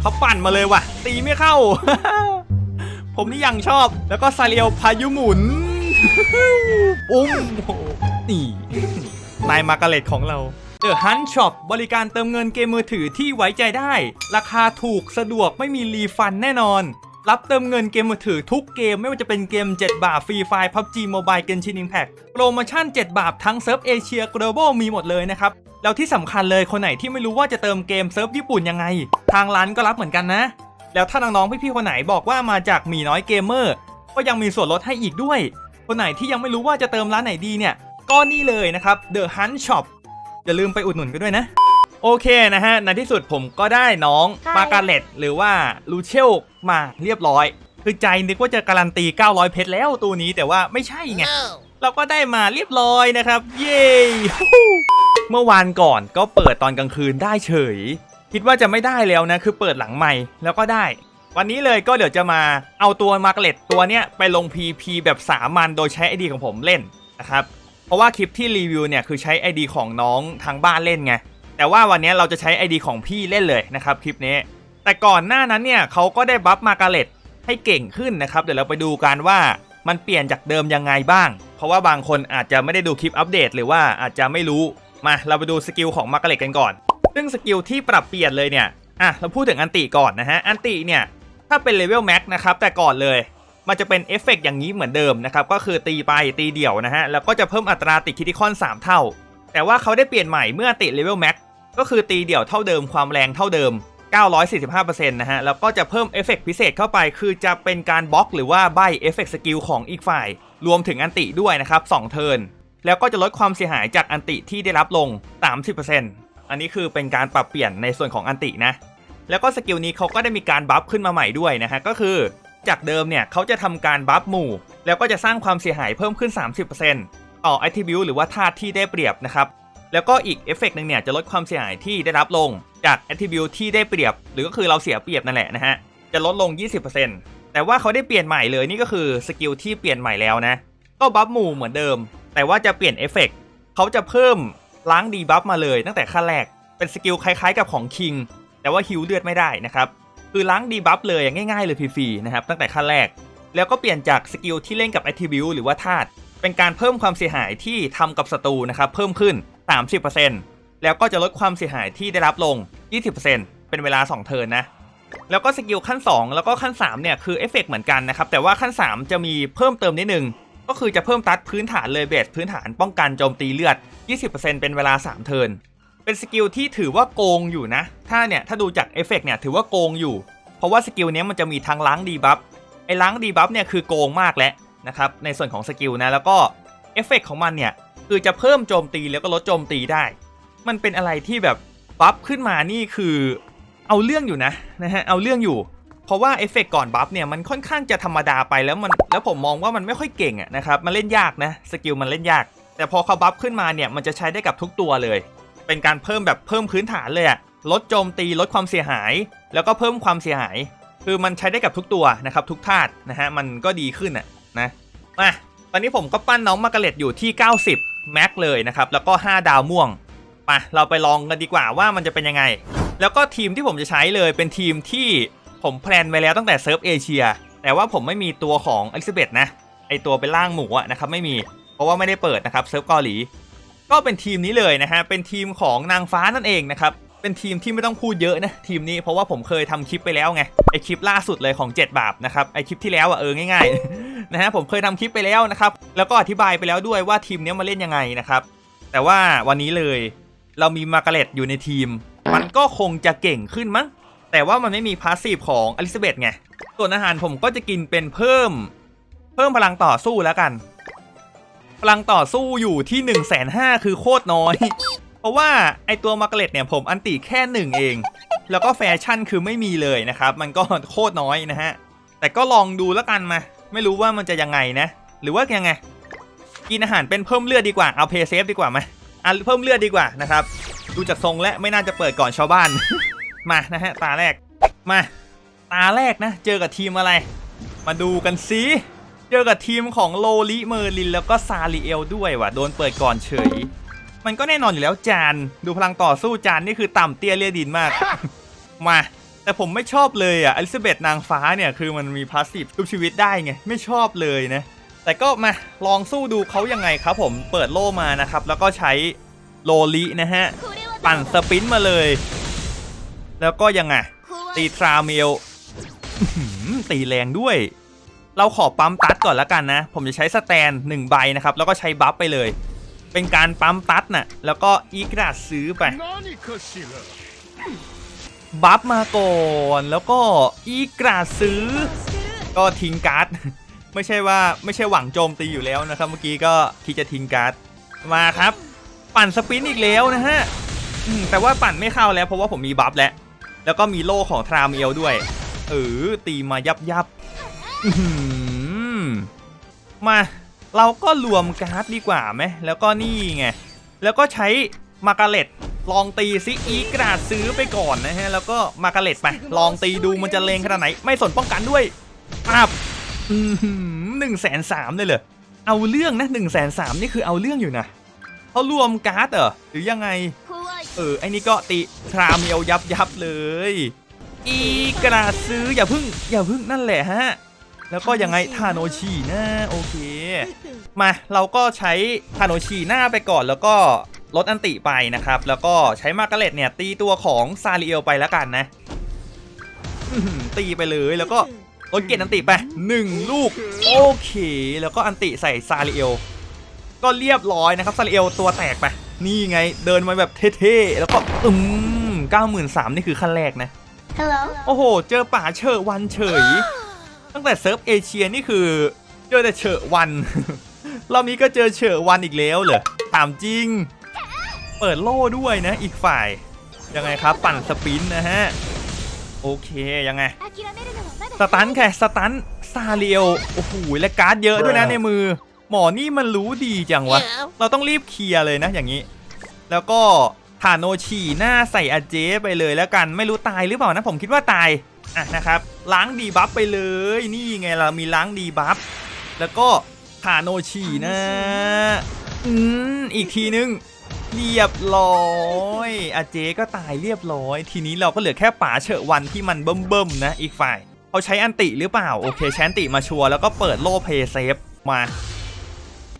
เขาปั่นมาเลยว่ะ ตีไม่เข้า ผมนี่ยังชอบ แล้วก็ซาเรียวพายุหมุนปุ้มโอ้โหนี่นายมาการเลตของเราเดอะฮันช็อปบริการเติมเงินเกมมือถือที่ไว้ใจได้ ราคาถูกสะดวกไม่มีรีฟันแน่นอน รับเติมเงินเกมมือถือทุกเกมไม่ว่าจะเป็นเกม 7 บาทฟรีไฟล์ PUBG Mobile Genshin Impact โปรโมชั่น 7 บาททั้งเซิร์ฟเอเชีย Global มีหมดเลยนะครับ แล้วที่สำคัญเลยคนไหนที่ไม่รู้ว่าจะเติมเกมเซิร์ฟญี่ปุ่นยังไง ทางร้านก็รับเหมือนกันนะ แล้วถ้าน้องๆพี่ๆคนไหนบอกว่ามาจากมีน้อยเกมเมอร์ก็ยังมีส่วนลดให้อีกด้วย คนไหนที่ยังไม่รู้ว่าจะเติมร้านไหนดีเนี่ยก็นี่เลยนะครับ The Hunt Shop อย่าลืมไปอุดหนุนกันด้วยนะ โอเคนะฮะในที่สุดผมก็ได้น้องใช่มาการเล็ตหรือว่าลูเชลมาเรียบร้อย คือใจนึกว่าจะการันตี 900 เพชรแล้วตัวนี้แต่ว่าไม่ใช่ไงเราก็ได้มาเรียบร้อยนะครับ เย้เมื่อวานก่อนก็เปิดตอนกลางคืนได้เฉย คิดว่าจะไม่ได้แล้วนะ คือเปิดหลังใหม่แล้วก็ได้ วันนี้เลยก็เดี๋ยวจะมาเอาตัวมาร์กเล็ตตัวเนี้ยไปลง PP แบบสามัญโดยใช้ ID ของผมเล่นนะครับ เพราะว่าคลิปที่รีวิวเนี่ยคือใช้ ID ของน้องทางบ้านเล่นไง แต่ว่าวันนี้เราจะใช้ ID ของพี่เล่นเลยนะครับคลิปนี้ แต่ก่อนหน้านั้นเนี่ยเขาก็ได้บัฟมาการเล็ตให้เก่งขึ้นนะครับเดี๋ยวเราไปดูกันว่ามันเปลี่ยนจากเดิมยังไงบ้าง เพราะว่าบางคนอาจจะไม่ได้ดูคลิปอัปเดต หรือว่าอาจจะไม่รู้มาเราไปดูสกิลของมาการเล็ตกันก่อน ซึ่งสกิลที่ปรับเปลี่ยนเลยเนี่ยอะเราพูดถึงอันติก่อนนะฮะอันติเนี่ยถ้าเป็นเลเวลแม็กนะครับแต่ก่อนเลยมันจะเป็นเอฟเฟกต์อย่างนี้เหมือนเดิมนะครับก็คือตีไปตีเดี่ยวนะฮะแล้วก็จะเพิ่มอัตราติดคิติคอน 3 เท่า แต่ว่าเขาได้เปลี่ยนใหม่เมื่อติดเลเวลแม็ก ก็คือตีเดี่ยวเท่าเดิมความแรงเท่าเดิม 945%นะฮะ แล้วก็จะเพิ่มเอฟเฟกต์พิเศษเข้าไป คือจะเป็นการบล็อกหรือว่าใบเอฟเฟกต์สกิลของอีกฝ่าย รวมถึงอันติด้วยนะครับ2เทิร์นแล้วก็จะลดความเสียหายจากอันติที่ได้รับลง 30%อันนี้คือเป็นการปรับเปลี่ยนในส่วนของอันตินะ แล้วก็สกิลนี้เขาก็ได้มีการบัฟขึ้นมาใหม่ด้วยนะฮะ ก็คือจากเดิมเนี่ยเขาจะทำการบัฟหมู่ แล้วก็จะสร้างความเสียหายเพิ่มขึ้น 30%ต่อ attribute หรือว่าธาตุที่ได้เปรียบนะครับ แล้วก็อีกเอฟเฟกต์หนึ่งเนี่ยจะลดความเสียหายที่ได้รับลงจาก attribute ที่ได้เปรียบ หรือก็คือเราเสียเปรียบนั่นแหละนะฮะ จะลดลง 20%แต่ว่าเขาได้เปลี่ยนใหม่เลยนี่ก็คือสกิลที่เปลี่ยนใหม่แล้วนะ ก็บัฟหมู่เหมือนเดิม แต่ว่าจะเปลี่ยนเอฟเฟกต์เขาจะเพิ่มล้างดีบัฟมาเลยตั้งแต่ขั้นแรก เป็นสกิลคล้ายๆกับของคิงแต่ว่าฮิวเลือดไม่ได้นะครับ คือล้างดีบัฟเลยง่ายๆเลยฟรีๆนะครับตั้งแต่ขั้นแรก แล้วก็เปลี่ยนจากสกิลที่เล่นกับ attribute หรือว่าธาตุเป็นการเพิ่มความเสียหายที่ทำกับศัตรูนะครับเพิ่มขึ้น 30%แล้วก็จะลดความเสียหายที่ได้รับลง 20%เป็นเวลา 2 เทิร์นนะ แล้วก็สกิลขั้น 2 แล้วก็ขั้น 3 เนี่ย คือเอฟเฟกเหมือนกันนะครับ แต่ว่าขั้น 3 จะมีเพิ่มเติมนิดนึง ก็คือจะเพิ่มตัดพื้นฐานเลยเบสพื้นฐานป้องกันโจมตีเลือด 20%เป็นเวลา 3 เทิร์นเป็นสกิลที่ถือว่าโกงอยู่นะ ถ้าเนี่ยถ้าดูจากเอฟเฟกเนี่ยถือว่าโกงอยู่ เพราะว่าสกิลนี้มันจะมีทั้งล้างดีบัฟ ไอ้ล้างดีบัฟเนี่ยคือโกงมากแล้วนะครับ ในส่วนของสกิลนะ แล้วก็เอฟเฟกของมันเนี่ย คือจะเพิ่มโจมตีแล้วก็ลดโจมตีได้ มันเป็นอะไรที่แบบบัฟขึ้นมานี่คือเอาเรื่องอยู่นะนะฮะเอาเรื่องอยู่ เพราะว่าเอฟเฟกก่อนบัฟเนี่ยมันค่อนข้างจะธรรมดาไปแล้วมันแล้วผมมองว่ามันไม่ค่อยเก่งอะนะครับมันเล่นยากนะสกิลมันเล่นยาก แต่พอเขาบัฟขึ้นมาเนี่ยมันจะใช้ได้กับทุกตัวเลย เป็นการเพิ่มแบบเพิ่มพื้นฐานเลยอะลดโจมตีลดความเสียหาย แล้วก็เพิ่มความเสียหาย คือมันใช้ได้กับทุกตัวนะครับทุกธาตุนะฮะมันก็ดีขึ้นอะนะมาตอนนี้ผมก็ปั้นน้องมาร์กาเร็ตอยู่ที่ 90 แม็กเลยนะครับ แล้วก็ 5 ดาวม่วงมาเราไปลองกันดีกว่าว่ามันจะเป็นยังไง แล้วก็ทีมที่ผมจะใช้เลยเป็นทีมที่ผมแพลนไว้แล้วตั้งแต่เซิร์ฟเอเชียแต่ว่าผมไม่มีตัวของอลิซาเบธนะไอตัวเป็นล่างหมูอะนะครับไม่มีเพราะว่าไม่ได้เปิดนะครับเซิร์ฟเกาหลีก็เป็นทีมนี้เลยนะฮะเป็นทีมของนางฟ้านั่นเองนะครับเป็นทีมที่ไม่ต้องพูดเยอะนะทีมนี้เพราะว่าผมเคยทำคลิปไปแล้วไงไอคลิปล่าสุดเลยของ 7 บาปนะครับไอคลิปที่แล้วอะเออง่ายๆ นะฮะผมเคยทำคลิปไปแล้วนะครับ แล้วก็อธิบายไปแล้วด้วยว่าทีมนี้มาเล่นยังไงนะครับ แต่ว่าวันนี้เลยเรามีมาร์กาเร็ตอยู่ในทีม มันก็คงจะเก่งขึ้นมั้งแต่ว่ามันไม่มีพาสซีฟของอลิซาเบธไงส่วนอาหารผมก็จะกินเป็นเพิ่ม เพิ่มพลังต่อสู้แล้วกัน พลังต่อสู้อยู่ที่1นึ่งแสนห้าคือโคตรน้อย เพราะว่าไอตัวมาร์กาเร็ตเนี่ยผมอันติแค่หนึ่งเอง แล้วก็แฟชั่นคือไม่มีเลยนะครับ มันก็โคตรน้อยนะฮะ แต่ก็ลองดูแล้วกันมา ไม่รู้ว่ามันจะยังไงนะ หรือว่ายังไง กินอาหารเป็นเพิ่มเลือดดีกว่า เอาเพย์เซฟดีกว่าไหมอะเพิ่มเลือดดีกว่านะครับ ดูจากทรงและไม่น่าจะเปิดก่อนชาวบ้าน มานะฮะตาแรก มา ตาแรกนะ เจอกับทีมอะไร มาดูกันสิเจอกับทีมของโลลิเมอร์ลิน แล้วก็ซาริเอลด้วยว่ะโดนเปิดก่อนเฉย มันก็แน่นอนอยู่แล้วจาน ดูพลังต่อสู้จานนี่คือต่ำเตี้ยเลียดินมาก มา แต่ผมไม่ชอบเลยอะอลิซาเบธนางฟ้าเนี่ยคือมันมีพาสซีฟชุบชีวิตได้ไง ไม่ชอบเลยนะ แต่ก็มาลองสู้ดูเขายังไงครับผมเปิดโล่มานะครับ แล้วก็ใช้โลลินะฮะ ปั่นสปินมาเลย แล้วก็ยังไงตีทราเมลตีแรงด้วย เราขอปั๊มตัดก่อนละกันนะ ผมจะใช้สแตนหนึ่งใบนะครับ แล้วก็ใช้บัฟไปเลย เป็นการปั๊มตัดนะ่ะแล้วก็อีกระดซื้อไป บัฟมาก่อนแล้วก็อีกราซื้อ ก็ทิ้งการ์ด ไม่ใช่ว่าไม่ใช่หวังโจมตีอยู่แล้วนะครับ เมื่อกี้ก็ที่จะทิ้งการ์ดมาครับ ปั่นสปินอีกแล้วนะฮะแต่ว่าปั่นไม่เข้าแล้วเพราะว่าผมมีบัฟแล้ว แล้วก็มีโล่ของทราเมลด้วย เออตีมายับยับมาเราก็รวมการ์ดดีกว่าไหมแล้วก็นี่ไงแล้วก็ใช้มาการเล็ต ลองตีซิอีกระดาษซื้อไปก่อนนะฮะ แล้วก็มากร์เล็ตไป ลองตีดูมันจะเลงขนาดไหน ไม่สนป้องกันด้วยปับหนึ่งแสนสามเลยเหรอ เอาเรื่องนะหนึ่งแสนสามนี่คือเอาเรื่องอยู่นะเขารวมการ์ดเหรอ หรือยังไง เออ ไอ้นี่ก็ตีทราเมลยับยับเลย อีกระดาษซื้ออย่าพึ่ง อย่าพึ่งนั่นแหละฮะแล้วก็ยังไงทาโนชินะโอเค มาเราก็ใช้ทาโนชิหน้าไปก่อนแล้วก็ ลดอันติไปนะครับ แล้วก็ใช้มาร์กาเร็ตเนี่ยตีตัวของซาริเอลไปแล้วกันนะอื้อหือตีไปเลยแล้วก็ลดเกตอันติไปหนึ่งลูก โอเค แล้วก็อันติใส่ซาริเอลก็เรียบร้อยนะครับซาริเอลตัวแตกไปนี่ไงเดินมาแบบเท่ๆแล้วก็อืมเก้าหมื่นสามนี่คือขั้นแรกนะ Hello โอ้โห เจอป่าเฉอะวันเฉย ตั้งแต่เซิร์ฟเอเชียนี่คือเจอแต่เฉอะวันรอบนี้ก็เจอเฉอะวันอีกแล้วเหรอถามจริง เปิดโล่ด้วยนะอีกฝ่าย ยังไงครับ ปั่นสปรินต์นะฮะ โอเคยังไง สตันแค่สตันซาเรียวโอ้โหและการ์ดเยอะด้วยนะในมือ หมอนี่มันรู้ดีจังวะ เราต้องรีบเคลียร์เลยนะอย่างนี้ แล้วก็ทาโนชีหน้าใส่อาเจไปเลยแล้วกันไม่รู้ตายหรือเปล่านะผมคิดว่าตายอะนะครับล้างดีบัฟไปเลยนี่ไงเรามีล้างดีบัฟแล้วก็ทาโนชีนะอืมอีกทีนึง เรียบร้อยอาเจก็ตายเรียบร้อย ทีนี้เราก็เหลือแค่ป๋าเฉอวันที่มันเบิ่มๆนะอีกฝ่ายเขาใช้อันติหรือเปล่า โอเคใช้อันติมาชัวร์แล้วก็เปิดโล่เพย์เซฟมา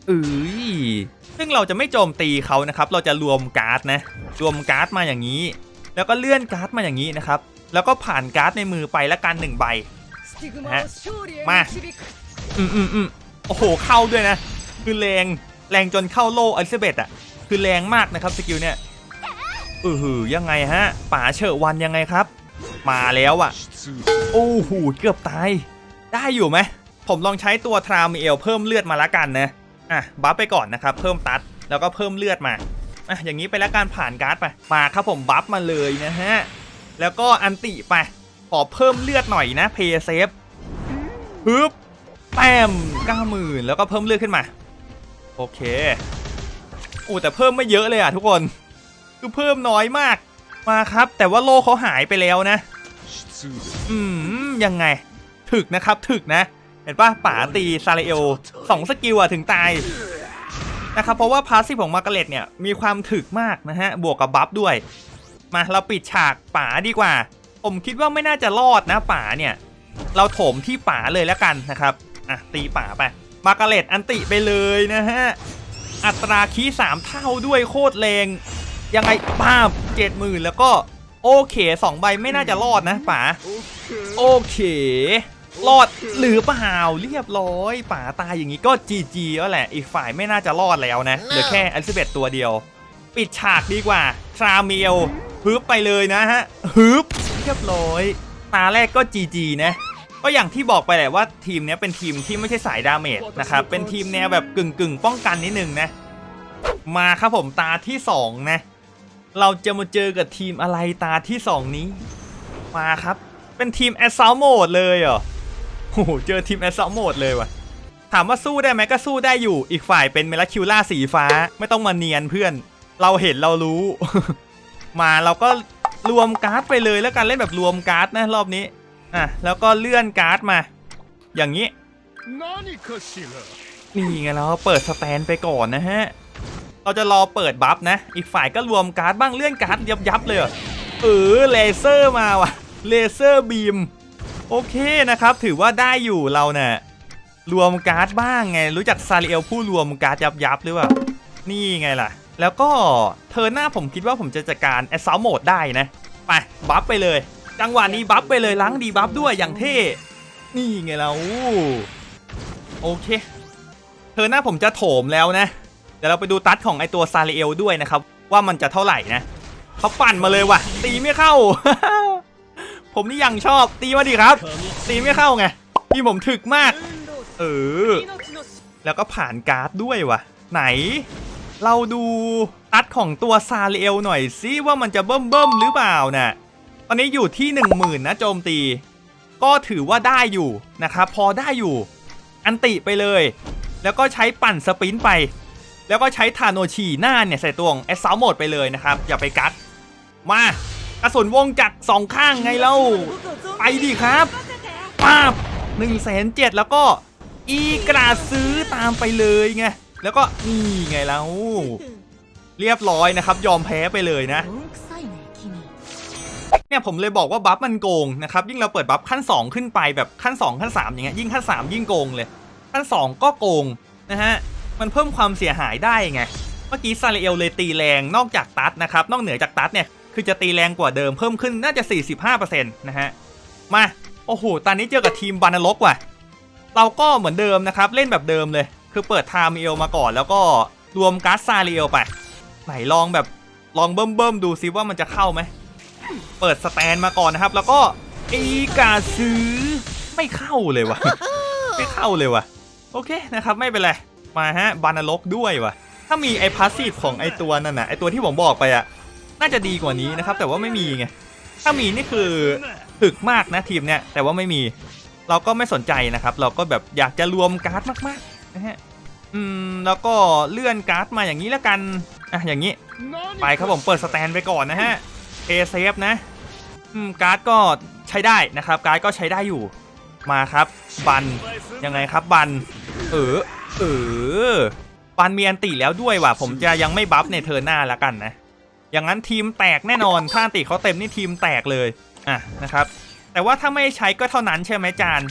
เอ้ยซึ่งเราจะไม่โจมตีเขานะครับ เราจะรวมการ์ดนะรวมการ์ดมาอย่างนี้ แล้วก็เลื่อนการ์ดมาอย่างนี้นะครับ แล้วก็ผ่านการ์ดในมือไปละการหนึ่งใบฮะมาอืมอืมอืมโอ้โหเข้าด้วยนะ คือแรงแรงจนเข้าโล่อลิซาเบธอะ คือแรงมากนะครับสกิลเนี่ยเออหือยังไงฮะป๋าเฉอวันยังไงครับ มาแล้วอะโอ้โหเกือบตาย ได้อยู่ไหมผมลองใช้ตัวทรามิเอลเพิ่มเลือดมาละกันนะอะบัฟไปก่อนนะครับ เพิ่มตัดแล้วก็เพิ่มเลือดมาอะอย่างนี้ไปแล้วการผ่านการ์ดไปมาครับผมบัฟมาเลยนะฮะแล้วก็อันติไปขอเพิ่มเลือดหน่อยนะเพย์เซฟฮึบแต้มเก้าหมื่นแล้วก็เพิ่มเลือดขึ้นมา โอเค อ้แต่เพิ่มไม่เยอะเลยอะทุกคน คือเพิ่มน้อยมาก มาครับ แต่ว่าโลเขาหายไปแล้วนะ อืมยังไง ถึกนะครับถึกนะ เห็นปะป๋าตีซาเลเอลสองสกิลอะถึงตายนะครับเพราะว่าพาสซีฟของมาร์กาเร็ตเนี่ยมีความถึกมากนะฮะบวกกับบัฟด้วย มาเราปิดฉากป๋าดีกว่า ผมคิดว่าไม่น่าจะรอดนะป๋าเนี่ยเราโถมที่ป๋าเลยแล้วกันนะครับอะตีป๋าไปมาร์กาเร็ตอันติไปเลยนะฮะ อัตราคีสามเท่าด้วยโคตรแรงยังไงป้าบเจ็ดหมื่นแล้วก็โอเคสองใบไม่น่าจะรอดนะป๋าโอเค รอดหรือเปล่าเรียบร้อยป่าตายอย่างนี้ก็จีจีแล้วแหละ อีกฝ่ายไม่น่าจะรอดแล้วนะเหลือแค่อลิซาเบธตัวเดียว ปิดฉากดีกว่า ทราเมลฮึบไปเลยนะฮะฮึบเรียบร้อย ตาแรกก็จีจีนะ ก็อย่างที่บอกไปแหละว่าทีมนี้เป็นทีมที่ไม่ใช่สายดาเมจนะครับเป็นทีมแนวแบบกึ่งกึ่งป้องกันนิดนึงนะ มาครับผมตาที่สองนะเราจะมาเจอกับทีมอะไรตาที่สองนี้ มาครับ เป็นทีมแอสซ l ลโหมดเลยเหรอโอ้โหเจอทีมแอสซ l ลโหมดเลยว่ะถามว่าสู้ได้ไหมก็สู้ได้อยู่อีกฝ่ายเป็นเมลคิวล่าสีฟ้าไม่ต้องมาเนียนเพื่อน เราเห็นเรารู้ มาเราก็รวมการ์ดไปเลยแล้วกันเล่นแบบรวมการ์ดนะรอบนี้ อะแล้วก็เลื่อนการ์ดมา อย่างนี้นี่ไงเราเปิดสแตนไปก่อนนะฮะ เราจะรอเปิดบัฟนะ อีกฝ่ายก็รวมการ์ดบ้างเลื่อนการ์ดยับยับเลยเออเลเซอร์มาว่ะเลเซอร์บีมโอเคนะครับ ถือว่าได้อยู่เราเนะี่ยรวมการ์ดบ้างไง รู้จักซาริเอลผู้รวมการ์ดยับยับหรือเปล่า นี่ไงล่ะ แล้วก็เธอหน้าผมคิดว่าผมจะจัดการแอสซาวโหมดได้นะ ไป บัฟไปเลย จังหวะนี้บัฟไปเลยล้างดีบัฟด้วยอย่างเท่ นี่ไงเราโอเค เธอหน้าผมจะโถมแล้วนะ เดี๋ยวเราไปดูตัดของไอตัวซาริเอลด้วยนะครับ ว่ามันจะเท่าไหร่นะเขาปั่นมาเลยว่ะ ตีไม่เข้า ผมนี่ยังชอบตีมาดิครับ ตีไม่เข้าไงพี่ผมถึกมาก เออ แล้วก็ผ่านการ์ดด้วยว่ะ ไหน เราดูตัดของตัวซาเรเอลหน่อยซิว่ามันจะเบิ่มเบิ่มหรือเปล่าน่ะ ตอนนี้อยู่ที่ 1 0,000นนะโจมตี ก็ถือว่าได้อยู่นะครับพอได้อยู่ อันติไปเลย แล้วก็ใช้ปั่นสปินไป แล้วก็ใช้ทาโนชีหน้าเนี่ยใส่ตัวของแอสซาโหมดไปเลยนะครับ อย่าไปกัดมากระสุนวงจักรสองข้างไงเล่าไปดิครับป้าบหนึ่งแสนเจ็ดแล้วก็อีกราซื้อตามไปเลยไงแล้วก็นี่ไงเล่าเรียบร้อยนะครับ ยอมแพ้ไปเลยนะ เนี่ยผมเลยบอกว่าบัฟมันโกงนะครับยิ่งเราเปิดบัฟขั้น 2 ขึ้นไปแบบขั้น 2 ขั้น 3 อย่างเงี้ยยิ่งขั้น 3 ยิ่งโกงเลย ขั้น 2 ก็โกงนะฮะมันเพิ่มความเสียหายได้ไงเมื่อกี้ซาเรเอลเลยตีแรงนอกจากตัดนะครับนอกเหนือจากตัดเนี่ยคือจะตีแรงกว่าเดิมเพิ่มขึ้นน่าจะ 45%นะฮะมาโอ้โหตอนนี้เจอกับทีมบานารกว่ะเราก็เหมือนเดิมนะครับเล่นแบบเดิมเลย คือเปิดไทม์เอลมาก่อนแล้วก็รวมการ์ดซาเรเอลไปไหนลองแบบลองเบิ่มๆดูซิว่ามันจะเข้าไหม เปิดสแตนมาก่อนนะครับ แล้วก็อีกาซื้อไม่เข้าเลยวะไม่เข้าเลยวะโอเคนะครับไม่เป็นไรมาฮะบานารกด้วยวะถ้ามีไอพาสซีฟของไอตัวนั่นน่ะไอตัวที่ผมบอกไปอะน่าจะดีกว่านี้นะครับ แต่ว่าไม่มีไงถ้ามีนี่คือถึกมากนะทีมเนี่ยแต่ว่าไม่มี เราก็ไม่สนใจนะครับ เราก็แบบอยากจะรวมการ์ดมากๆนะฮะอืมแล้วก็เลื่อนการ์ดมาอย่างนี้แล้วกันอะอย่างนี้ ไปครับผมเปิดสแตนไปก่อนนะฮะ เอเซฟนะอืมการ์ดก็ใช้ได้นะครับ การ์ดก็ใช้ได้อยู่มาครับ บันยังไงครับบัน เออเออบันมีอันติแล้วด้วยว่ะ ผมจะยังไม่บัฟในเทอร์นหน้าแล้วกันนะ อย่างนั้นทีมแตกแน่นอนถ้าอันติเขาเต็มนี่ทีมแตกเลยอะนะครับ แต่ว่าถ้าไม่ใช้ก็เท่านั้นใช่ไหมจาน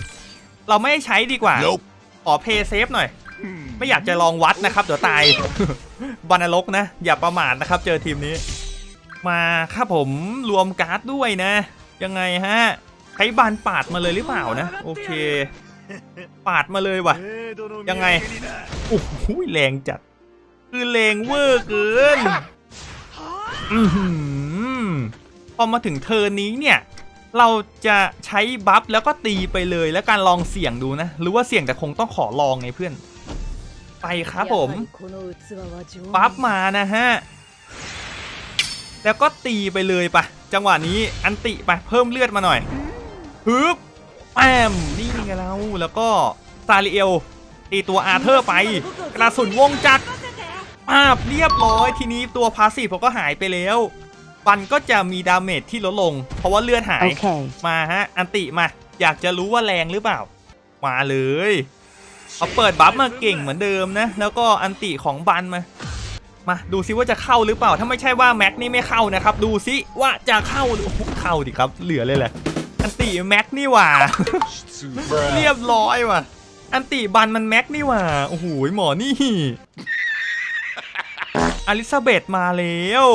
เราไม่ใช้ดีกว่า Nope ขอเพย์เซฟหน่อย ไม่อยากจะลองวัดนะครับเดี๋ยวตายบานรกนะ อย่าประมาทนะครับ เจอทีมนี้ มาครับผมรวมการ์ดด้วยนะ ยังไงฮะใครบานปาดมาเลยหรือเปล่านะ โอเค ปาดมาเลยวะยังไงโอ้โหแรงจัด คือแรงเวอร์เกินพอมาถึงเทอร์นี้เนี่ย เราจะใช้บัฟแล้วก็ตีไปเลยแล้วการลองเสี่ยงดูนะ หรือว่าเสี่ยงแต่คงต้องขอลองไงเพื่อน ไปครับผม บัฟมานะฮะ แล้วก็ตีไปเลยปะจังหวะนี้อันติไปเพิ่มเลือดมาหน่อยฮึบแปมนี่ไงเราแล้วก็ซาริเอลตีตัวอาเธอร์ไป กระสุนวงจักรปาบเรียบร้อยทีนี้ตัวพาสซีฟผมก็หายไปแล้วบันก็จะมีดาเมจที่ลดลง เพราะว่าเลือดหาย Okay มาฮะ อันติมา อยากจะรู้ว่าแรงหรือเปล่า มาเลยเอาเปิดบัฟมาเก่งเหมือนเดิมนะ แล้วก็อันติของบันมา มาดูซิว่าจะเข้าหรือเปล่า ถ้าไม่ใช่ว่าแม็กนี่ไม่เข้านะครับ ดูซิว่าจะเข้าโอ้โหเข้าดิครับ เหลือเลยแหละ อันติแม็กนี่หว่า เรียบร้อยว่ะ อันติบันมันแม็กนี่หว่า โอ้โหหมอนี่ อลิซาเบธมาแล้ว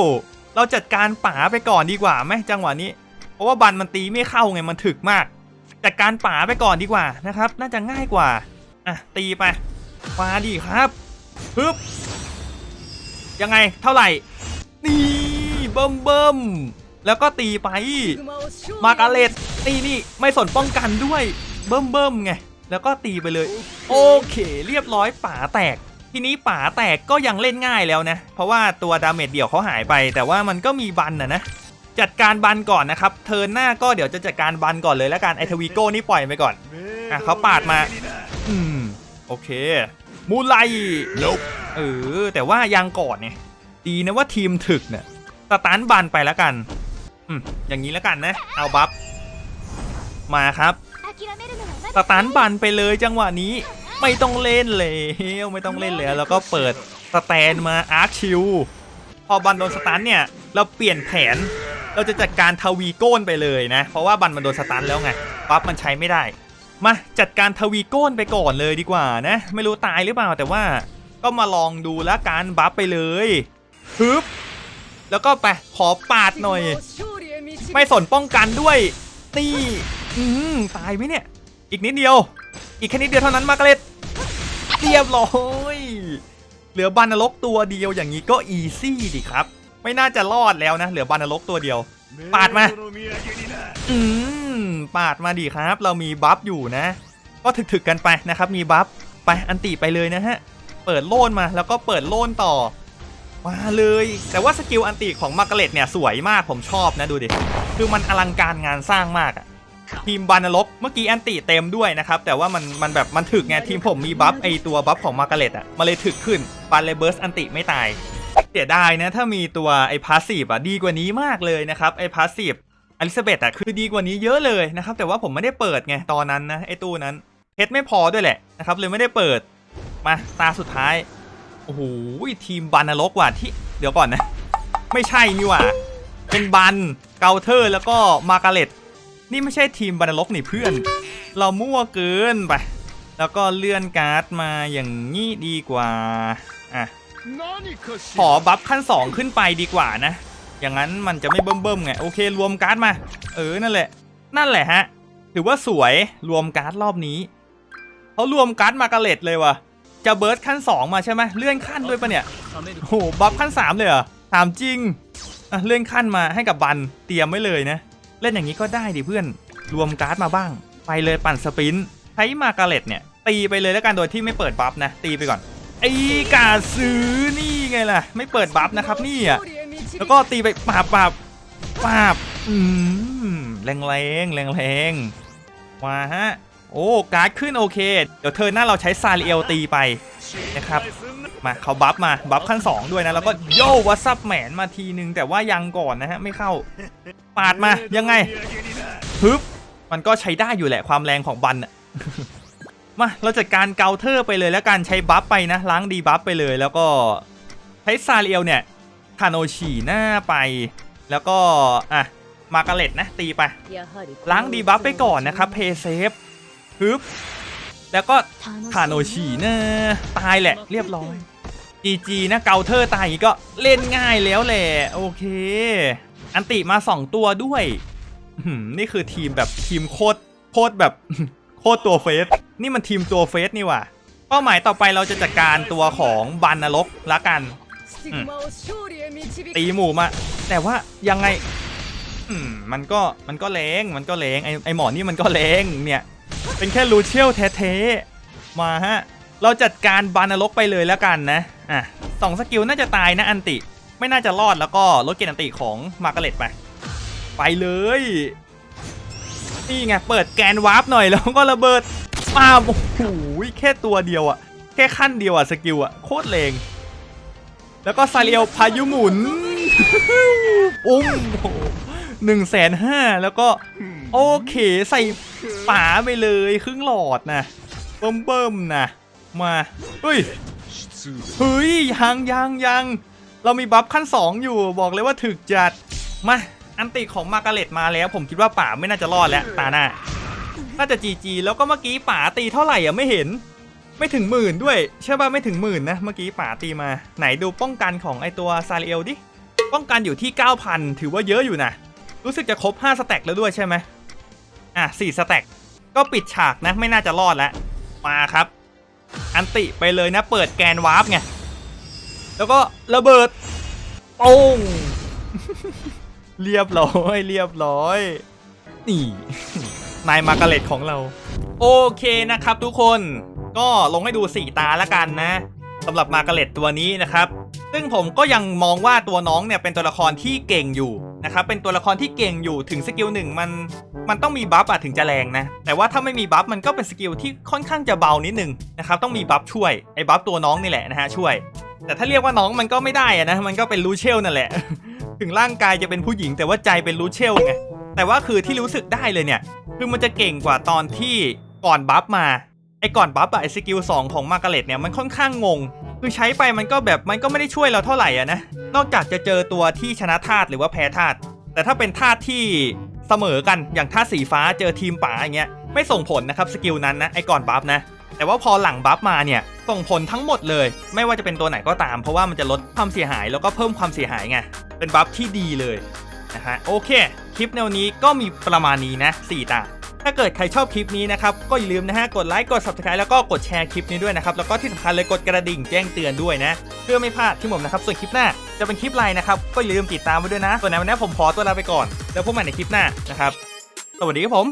เราจัดการป๋าไปก่อนดีกว่าไหมจังหวะนี้ เพราะว่าบันมันตีไม่เข้าไง มันถึกมาก จัดการป๋าไปก่อนดีกว่านะครับ น่าจะง่ายกว่า อะตีไปมาดีครับฮึบ ยังไงเท่าไหร่ นี่เบิ่มเบิ่มแล้วก็ตีไป มาการเลตตีนี่ไม่สนป้องกันด้วย เบิ่มเบิ่มไง แล้วก็ตีไปเลย โอเค เรียบร้อยป่าแตก ทีนี้ป่าแตกก็ยังเล่นง่ายแล้วนะ เพราะว่าตัวดาเมจเดี่ยวเขาหายไป แต่ว่ามันก็มีบันนะนะ จัดการบันก่อนนะครับ เทินหน้าก็เดี๋ยวจะจัดการบันก่อนเลยแล้วกันไอทวีโก้นี่ปล่อยไปก่อน อะเขาปาดมา อืม โอเค มูไล Nope เออ แต่ว่ายังก่อนเนี่ย ดีนะว่าทีมถึกเนี่ยสตาร์ทบันไปแล้วกันอืมอย่างนี้แล้วกันนะ เอาบัฟมาครับสตาร์ทบันไปเลยจังหวะนี้ ไม่ต้องเล่นเลยไม่ต้องเล่นแล้วแล้วก็เปิดสแตนมาอาร์คชิวพอบันโดนสตาร์เนี่ย เราเปลี่ยนแผน เราจะจัดการทวีโก้นไปเลยนะ เพราะว่าบันมันโดนสตันแล้วไงบัฟมันใช้ไม่ได้ มาจัดการทวีโก้นไปก่อนเลยดีกว่านะ ไม่รู้ตายหรือเปล่าแต่ว่า ก็มาลองดูแล้วการบัฟไปเลยฮึบแล้วก็ไปขอปาดหน่อย ไม่สนป้องกันด้วยนี่อืมตายไหมเนี่ย อีกนิดเดียว อีกแค่นิดเดียวเท่านั้นมากเร็ตเรียบร้อยเหลือบานรกตัวเดียวอย่างนี้ก็อีซี่ดิครับ ไม่น่าจะรอดแล้วนะ เหลือบานนรกตัวเดียว ปาดมา อืมปาดมาดิครับ เรามีบัฟอยู่นะ ก็ถึกๆกันไปนะครับ มีบัฟไปอันติไปเลยนะฮะ เปิดโล่นมาแล้วก็เปิดโล่นต่อ มาเลย แต่ว่าสกิลอันติของมาร์กาเร็ตเนี่ยสวยมากผมชอบนะดูดิ คือมันอลังการงานสร้างมากอะทีมบานรกเมื่อกี้อันติเต็มด้วยนะครับ แต่ว่ามันมันแบบมันถึกไงทีมผมมีบัฟไอตัวบัฟของมาร์กาเร็ตอะมาเลยถึกขึ้นบันเลยเบิร์สอันติไม่ตายเสียดายนะถ้ามีตัวไอ้พาสซีฟอะดีกว่านี้มากเลยนะครับไอ้พาสซีฟอลิซาเบธอะคือดีกว่านี้เยอะเลยนะครับแต่ว่าผมไม่ได้เปิดไงตอนนั้นนะไอ้ตู้นั้นเพชรไม่พอด้วยแหละนะครับเลยไม่ได้เปิด มาตาสุดท้าย โอ้โหทีมบันนรกว่ะที่เดี๋ยวก่อนนะ ไม่ใช่นี่ว่ะเป็นบันเกาเทอร์แล้วก็มาการ์เล็ตนี่ไม่ใช่ทีมบันนรกนี่เพื่อน เรามั่วเกินไป แล้วก็เลื่อนการ์ดมาอย่างนี้ดีกว่าอะขอบัฟขั้น 2 ขึ้นไปดีกว่านะ อย่างนั้นมันจะไม่เบิ่มๆไงโอเค รวมการ์ดมา เออนั่นแหละ นั่นแหละฮะถือว่าสวยรวมการ์ดรอบนี้เขารวมการ์ดมากระเล็ตเลยว่ะ จะเบิร์ดขั้น 2 มาใช่ไหมเลื่อนขั้นด้วยปะเนี่ยโอ้โหบัฟขั้น 3 เลยเหรอถามจริงอะเลื่อนขั้นมาให้กับบันเตรียมไว้เลยนะ เล่นอย่างนี้ก็ได้ดิเพื่อนรวมการ์ดมาบ้าง ไปเลยปั่นสปรินต์ใช้มาร์กาเร็ตเนี่ย ตีไปเลยแล้วกันโดยที่ไม่เปิดบัฟนะ ตีไปก่อนไอ้กาซื้อนี่ไงล่ะ ไม่เปิดบัฟนะครับนี่อะแล้วก็ตีไปปาบปาบปาบอืมแรงแรงแรงแรงๆมาฮะ โอ้การ์ดขึ้นโอเค เดี๋ยวเธอหน้าเราใช้ซาริเอลตีไปนะครับมาเขาบัฟมาบัฟขั้น2ด้วยนะแล้วก็โย่วัซับแหมนมาทีนึง แต่ว่ายังก่อนนะฮะไม่เข้าปาดมายังไงฮึบมันก็ใช้ได้อยู่แหละความแรงของบันอะมาเราจัดการเกาเทอร์ไปเลยแล้วกันใช้บัฟไปนะล้างดีบัฟไปเลยแล้วก็ใช้ซาเรียลเนี่ยคาโนชีหน้าไป แล้วก็อะมาร์กาเร็ตนะตีไปล้างดีบัฟไปก่อนนะครับเพย์เซฟ ฮึบแล้วก็คาโนชีนะตายแหละ เรียบร้อย GG นะเกาเทอร์ตายอย่างงี้ก็เล่นง่ายแล้วแหละ โอเค อันติมา2ตัวด้วยอื้อหือนี่คือทีมแบบทีมโคตรโคตรแบบโคตรตัวเฟส นี่มันทีมตัวเฟสนี่หว่าเป้าหมายต่อไปเราจะจัดการตัวของบันนรกละกันตีหมู่มา แต่ว่ายังไงอืมมันก็มันก็แรงมันก็แรงไอไอหมอนี่มันก็แรงเนี่ย เป็นแค่ลูเชียลแท้ๆ มาฮะ เราจัดการบานรกไปเลยแล้วกันนะ อะสองสกิลน่าจะตายนะอันติ ไม่น่าจะรอดแล้วก็ลดเกณฑ์อันติของมาร์กาเร็ตไป ไปเลย นี่ไง เปิดแกนวาร์ปหน่อยแล้วก็ระเบิดมาโอ้โหแค่ตัวเดียวอะแค่ขั้นเดียวอะสกิลอะโคตรแรงแล้วก็ซาเรียลพายุหมุนอุ้มหนึ่งแสนห้าแล้วก็ โอเคใส่ ฝาไปเลยครึ่งหลอดนะเบิ่มเบิ่มๆนะมาเฮ้ยเฮ้ยยังยังยังเรามีบัฟขั้น 2 อยู่บอกเลยว่าถึกจัดมาอันติของมาร์กาเร็ตมาแล้ว ผมคิดว่าป่าไม่น่าจะรอดแล้วตาหน้าน่าจะจีจีแล้วก็เมื่อกี้ป่าตีเท่าไหร่อะไม่เห็น ไม่ถึงหมื่นด้วยใช่ป่ะไม่ถึงหมื่นนะเมื่อกี้ป่าตีมา ไหนดูป้องกันของไอตัวซาริเอลดิป้องกันอยู่ที่ 9,000 ถือว่าเยอะอยู่นะรู้สึกจะครบ 5 สแต็กแล้วด้วยใช่ไหม อะ4สแต็กก็ปิดฉากนะไม่น่าจะรอดแล้ว มาครับ อันติไปเลยนะ เปิดแกนวาร์ปไง แล้วก็ระเบิดโป้งเรียบร้อยเรียบร้อย นี่ นายมาร์กาเร็ตของเรา โอเคนะครับทุกคนก็ลงให้ดู 4 ตาแล้วกันนะสำหรับมาร์กาเร็ตตัวนี้นะครับ ซึ่งผมก็ยังมองว่าตัวน้องเนี่ยเป็นตัวละครที่เก่งอยู่นะครับเป็นตัวละครที่เก่งอยู่ถึงสกิลหนึ่งมันมันต้องมีบัฟอะถึงจะแรงนะ แต่ว่าถ้าไม่มีบัฟมันก็เป็นสกิลที่ค่อนข้างจะเบานิดนึงนะครับต้องมีบัฟช่วยไอ้บัฟตัวน้องนี่แหละนะฮะช่วย แต่ถ้าเรียกว่าน้องมันก็ไม่ได้อะนะมันก็เป็นลูเชลนั่นแหละ ถึงร่างกายจะเป็นผู้หญิง แต่ว่าใจเป็นลูเชลไงแต่ว่าคือที่รู้สึกได้เลยเนี่ย คือมันจะเก่งกว่าตอนที่ก่อนบัฟมาไอ้ก่อนบัฟอะไอ้สกิลสองของมาร์กาเร็ตเนี่ยมันค่อนข้างงง คือใช้ไปมันก็แบบมันก็ไม่ได้ช่วยเราเท่าไหร่อะนะ นอกจากจะเจอตัวที่ชนะธาตุหรือว่าแพ้ธาตุแต่ถ้าเป็นธาตุที่เสมอกันอย่างธาตุสีฟ้าเจอทีมป่าอย่างเงี้ยไม่ส่งผลนะครับสกิลนั้นนะไอ้ก่อนบัฟนะแต่ว่าพอหลังบัฟมาเนี่ยส่งผลทั้งหมดเลย ไม่ว่าจะเป็นตัวไหนก็ตาม เพราะว่ามันจะลดความเสียหายแล้วก็เพิ่มความเสียหายไงเป็นบัฟที่ดีเลยนะฮะโอเค คลิปแนวนี้ก็มีประมาณนี้นะ4ตา ถ้าเกิดใครชอบคลิปนี้นะครับก็อย่าลืมนะฮะกดไลค์กด subscribe แล้วก็กดแชร์คลิปนี้ด้วยนะครับแล้วก็ที่สำคัญเลยกดกระดิ่งแจ้งเตือนด้วยนะ เพื่อไม่พลาดที่ผมนะครับส่วนคลิปหน้าจะเป็นคลิปอะไรนะครับก็อย่าลืมติดตามไว้ด้วยนะส่วนในวันนี้ผมขอตัวลาไปก่อน แล้วพบกันใหม่ในคลิปหน้านะครับสวัสดีครับผม